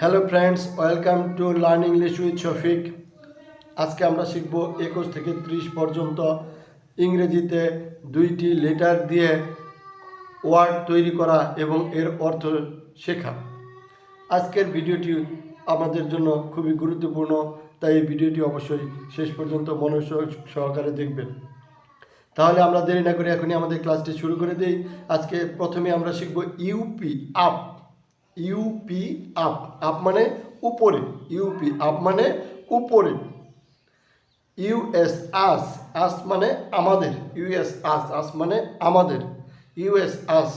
Hello friends welcome to learn English with Shafiq আজকে আমরা শিখব একুশ থেকে ত্রিশ পর্যন্ত ইংরেজিতে দুইটি লেটার দিয়ে ওয়ার্ড তৈরি করা এবং এর অর্থ শেখা। আজকের ভিডিওটি আমাদের জন্য খুবই গুরুত্বপূর্ণ, তাই এই ভিডিওটি অবশ্যই শেষ পর্যন্ত মনোযোগ সহকারে দেখবেন। তাহলে আমরা দেরি না করে এখনই আমাদের ক্লাসটি শুরু করে দিই। আজকে প্রথমে আমরা শিখব U P up U P up up মানে উপরে ইউপি আপ মানে উপরে। ইউএস আস আস মানে আমাদের ইউএস আস আস মানে আমাদের। ইউএস আস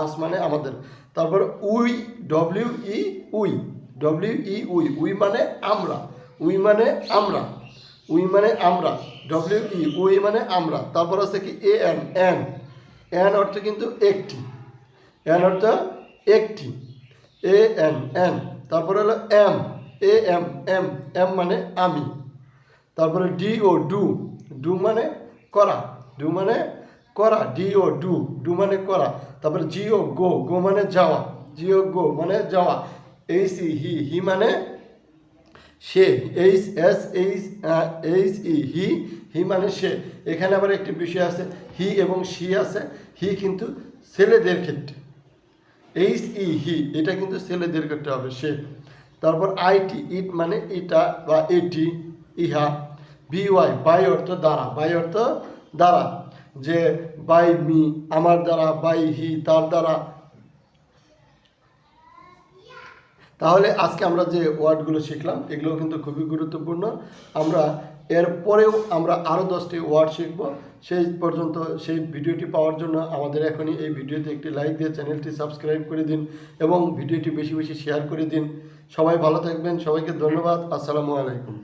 আস মানে আমাদের। তারপর we W E we W E we we মানে আমরা, উই মানে আমরা, উই মানে আমরা ডব্লিউ ই উই মানে আমরা। তারপর আছে কি এ এন এন এন অর্থ কিন্তু একটি এন অর্থ একটি। এ এন এন তারপরে হলো M A M M M মানে আমি। তারপরে ডি ও ডু ডু মানে করা। ডু মানে করা। ডি ও ডু ডু মানে করা। তারপরে জি ও গো গো মানে যাওয়া। জি ও গো মানে যাওয়া। এইচ ই হি হি মানে সে। H S H H E he he মানে সে। এখানে আবার একটি বিষয় আছে। হি এবং সি আছে। হি কিন্তু ছেলেদের ক্ষেত্রে। এইচ ই হি এটা কিন্তু ছেলেদের করতে হবে, সে। তারপর আইটি ইট মানে ইটা বা এটি, ইহা। বি ওয়াই বাই অর্থ দ্বারা, বাই অর্থ দ্বারা। যে বাই মি, আমার দ্বারা, বাই হি, তার দ্বারা তাহলে আজকে আমরা যে ওয়ার্ডগুলো শিখলাম এগুলো কিন্তু খুবই গুরুত্বপূর্ণ। আমরা এরপরেও আমরা আরও দশটি ওয়ার্ড শিখব। সেই পর্যন্ত সেই ভিডিওটি পাওয়ার জন্য আমাদের এখনই এই ভিডিওতে একটি লাইক দিয়ে চ্যানেলটি সাবস্ক্রাইব করে দিন এবং ভিডিওটি বেশি বেশি শেয়ার করে দিন। সবাই ভালো থাকবেন, সবাইকে ধন্যবাদ, আসসালামু আলাইকুম।